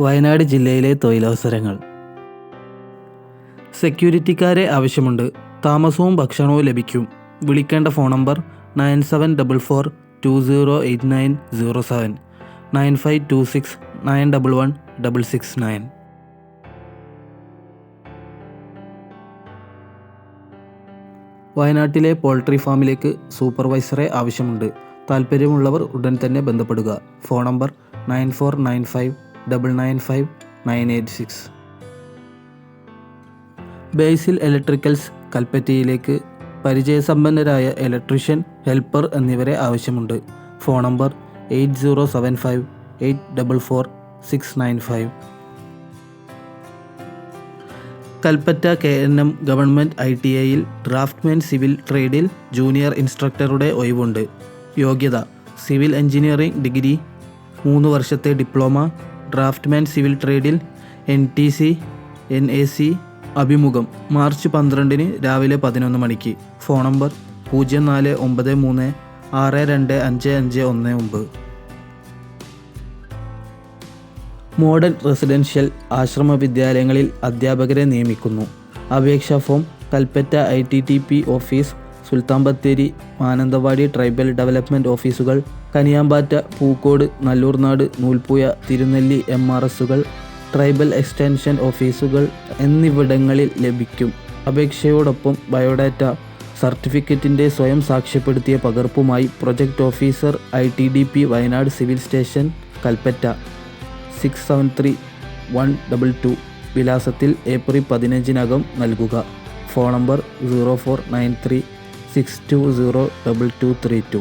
വയനാട് ജില്ലയിലെ തൊഴിലവസരങ്ങൾ. സെക്യൂരിറ്റിക്കാരെ ആവശ്യമുണ്ട്. താമസവും ഭക്ഷണവും ലഭിക്കും. വിളിക്കേണ്ട phone number nine seven double four two zero eight nine zero seven nine five two six nine double one double six nine. വയനാട്ടിലെ പോൾട്രി ഫാമിലേക്ക് സൂപ്പർവൈസറെ ആവശ്യമുണ്ട്. താല്പര്യമുള്ളവർ ഉടൻ തന്നെ ബന്ധപ്പെടുക. Phone number nine four nine five double nine five nine eight six Basil electricals കൽപ്പറ്റയിലേക്ക് പരിചയസമ്പന്നരായ electrician helper എന്നിവരെ ആവശ്യമുണ്ട്. Phone number eight zero seven five eight double four six nine five Kalpetta K N M government I T ഐയിൽ draftsman civil ട്രേഡിൽ junior ഇൻസ്ട്രക്ടറുടെ ഒഴിവുണ്ട്. യോഗ്യത civil engineering degree മൂന്ന് വർഷത്തെ diploma draftsman civil ട്രേഡിൽ N T C N A C അഭിമുഖം. March പന്ത്രണ്ടിന് രാവിലെ പതിനൊന്ന് മണിക്ക്. ഫോൺ നമ്പർ പൂജ്യം നാല് ഒമ്പത് മൂന്ന് ആറ് രണ്ട് അഞ്ച് അഞ്ച് ഒന്ന് ഒമ്പത്. മോഡൽ റെസിഡൻഷ്യൽ ആശ്രമ വിദ്യാലയങ്ങളിൽ അധ്യാപകരെ നിയമിക്കുന്നു. അപേക്ഷാ form Kalpetta I T T P office Sulthan Bathery Mananthavady tribal development ഓഫീസുകൾ കനിയാമ്പാറ്റ പൂക്കോട് നല്ലൂർനാട് നൂൽപ്പൂയ തിരുനെല്ലി എം ആർ എസുകൾ ട്രൈബൽ എക്സ്റ്റൻഷൻ ഓഫീസുകൾ എന്നിവിടങ്ങളിൽ ലഭിക്കും. അപേക്ഷയോടൊപ്പം ബയോഡാറ്റ സർട്ടിഫിക്കറ്റിന്റെ സ്വയം സാക്ഷ്യപ്പെടുത്തിയ പകർപ്പുമായി project officer I T D P Wayanad civil station Kalpetta. Six seven three one double two വിലാസത്തിൽ ഏപ്രിൽ പതിനഞ്ചിനകം നൽകുക. Phone number zero four nine three six two zero double two three two.